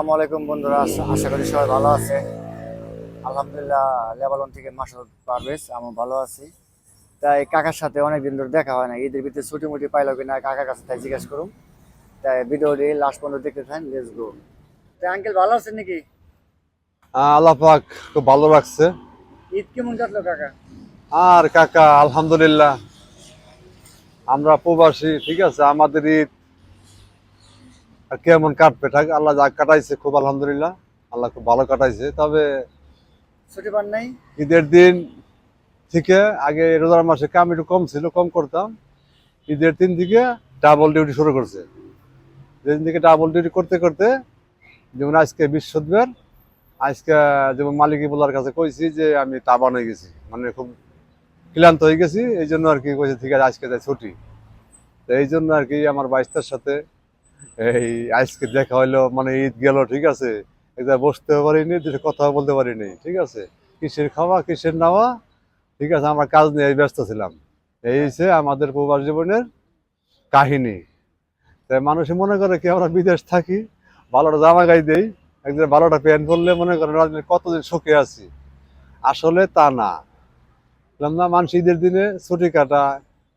আসসালামু আলাইকুম বন্ধুরা আশা করি সবাই ভালো আছে। আলহামদুলিল্লাহ লেবালন থেকে মাসুদ পারভেজ আমি ভালো আছি। তাই কাকার সাথে অনেক দিন ধরে দেখা হয় না ঈদের ভিতরে ছুটি মুটি পাইলো কিনা কাকার কাছে তাই জিজ্ঞেস করুন। তাই ভিডিওটি লাস্ট পর্যন্ত দেখতে থাকেন লেটস গো তাই আঙ্কেল ভালো আছেন নাকি? আহ, আল্লাহ পাক খুব ভালো রাখছে। ঈদ কেমন কাটলো কাকা? আর কাকা আলহামদুলিল্লাহ। আমরা প্রবাসী ঠিক আছে? আমাদের ঈদ আর কেমন কাটবে? আল্লাহ যা কাটাইছে খুব আলহামদুলিল্লাহ আল্লাহ খুব ভালো কাটাইছে। তবে ছুটি পান নাই? ঈদের দিন থেকে আগে রোজার মাসে কাম একটু কম ছিল কম করতাম। ঈদের দিন থেকে ডাবল ডিউটি শুরু করছে। যেদিন থেকে ডাবল ডিউটি করতে করতে যেমন আজকে বৃহস্পতিবার আজকে যেমন মালিক বলার কাছে কইছি যে আমি তাবান হয়ে গেছি। মানে খুব ক্লান্ত হয়ে গেছি এই জন্য আর কি কইছে ঠিক আছে আজকে যাই ছুটি। তো এই জন্য আর কি আমার বাইস্তার সাথে এই আজকে দেখা হইল মানে ঈদ গেল, ঠিক আছে? জায়গায় বসতে পারিনি দুটো কথা বলতে পারিনি, ঠিক আছে? কিসের খাওয়া, কিসের নেওয়া? ঠিক আছে, আমরা কাজ নিয়ে ব্যস্ত ছিলাম। এই হচ্ছে আমাদের প্রবাস জীবনের কাহিনী। তাই মানুষে মনে করে কি আমরা বিদেশ থাকি, ভালোটা জামা গাই দেই, একদিন ভালোটা প্যান্ট পরলে মনে রাজনীতি কতদিন সুখে আছি। আসলে তা না। না, মানুষ ঈদের দিনে ছুটি কাটা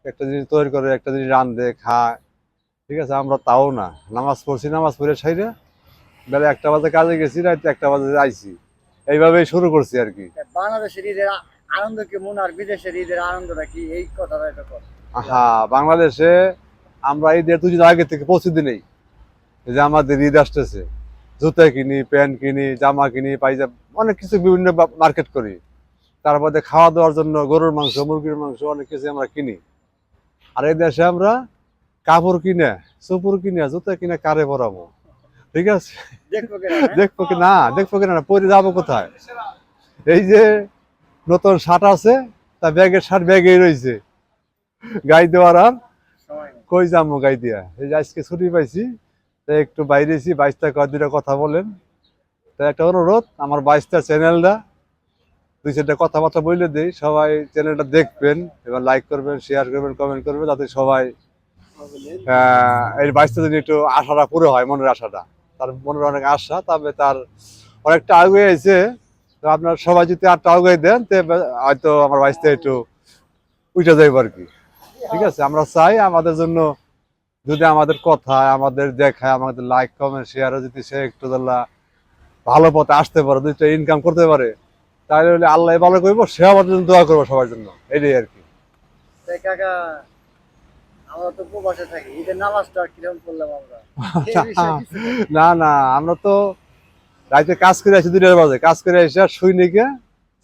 একটা জিনিস তৈরি করে, একটা জিনিস রান্ধে খায় ঠিক আছে আমরা তাও না। নামাজ পড়ছি নামাজ পড়ে সাইডে বেলা একটা বাজে কাজে গেছি রাতে একটা বাজে আইছি এইভাবেই শুরু করছি আর কি। বাংলাদেশের ঈদের আনন্দ কেমন আর বিদেশের ঈদের আনন্দটা কি? এই কথাটা হ্যাঁ বাংলাদেশে আমরা ঈদের দুদিন আগে থেকে প্রস্তুতি নেই। যে আমাদের ঈদ আসতেছে। জুতা কিনি প্যান্ট কিনি জামা কিনি পাইজামা অনেক কিছু বিভিন্ন মার্কেট করি। তারপরে খাওয়া দাওয়ার জন্য গরুর মাংস মুরগির মাংস অনেক কিছু আমরা কিনি। আর এই দেশে আমরা কাপড় কিনে সুপুর কিনে জুতা কিনে কারে পরাবো ঠিক আছে? দেখব কি? না দেখব কিনা না পরে যাব কোথায়? এই যে নতুন শার্ট আছে তা ব্যাগের শার্ট ব্যাগেই রয়েছে। গাই দেওয়ার আর। কই যাব গাই দিয়া? এই যে আজকে ছুটি পাইছি তাই একটু বাইরেছি বাইশটা কয় দুটা কথা বলেন। তাই একটা অনুরোধ আমার বাইশটা চ্যানেলটা দুই চারটা কথাবার্তা বলে দিই সবাই চ্যানেলটা দেখবেন এবার লাইক করবেন শেয়ার করবেন কমেন্ট করবেন যাতে সবাই এই বাইশটা দিন একটু আশাটা পুরো হয়, মনের আশাটা, তার মনের অনেক আশা, তবে তার অনেকটা আগে আছে। তো আপনার সবাই যদি আটটা আগে দেন, তে হয়তো আমার বাইশটা একটু উঠে যাইব আর কি। ঠিক আছে, আমরা চাই আমাদের জন্য যদি আমাদের কথা, আমাদের দেখায়, আমাদের লাইক কমেন্ট শেয়ারও যদি সে একটু ভালো পথে আসতে পারে দুইটা ইনকাম করতে পারে, তাহলে হলে আল্লাহ ভালো করব, সে আমাদের জন্য দোয়া করব সবার জন্য। এটাই আর কি। কাকা আমরা তো প্রবাসে থাকি ঈদের নামাজটা কীরকম করলাম আমরা? এই বিষয়ে কিছু বল। না না আমরা তো রাইতে কাজ করে আসি দুইটার বাজে। কাজ করে এসে আর শুই নিকে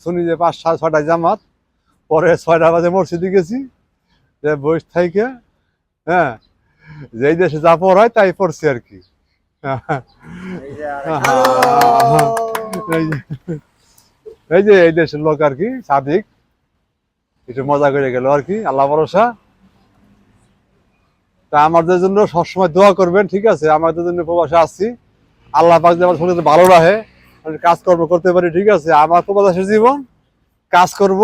শুনি যে পাঁচ সাড়ে ছটায় জামাত পরে ছয়টা বাজে মসজিদে গেছি। যে বইস থাইকে হ্যাঁ যেই দেশে যা পড়ায় তাই পড়ছি আর কি। এই যে এই যে- এই যে এই দেশের লোক আর কি সাদিক। একটু মজা করে গেল আর কি আল্লাহ ভরসা। তা আমাদের জন্য সবসময় দোয়া করবেন, ঠিক আছে? আমাদের জন্য প্রবাসে আসছি আল্লাহ পাক আমার শরীরে ভালো রাখে। কাজকর্ম করতে পারি, ঠিক আছে? আমার প্রবাসের জীবন। কাজ করব,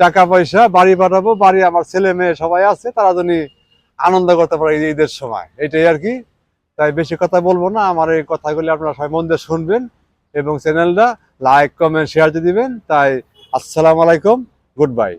টাকা পয়সা, বাড়ি পাঠাবো। বাড়ি আমার ছেলে মেয়ে সবাই আছে, তারা যেন আনন্দ করতে পারে ঈদের সময়। এটাই আর কি। তাই বেশি কথা বলব না। আমার এই কথাগুলি আপনারা সবাই মন দিয়ে শুনবেন এবং চ্যানেলটা লাইক, কমেন্ট শেয়ার দিয়ে দিবেন। তাই আসসালামু আলাইকুম। Good bye.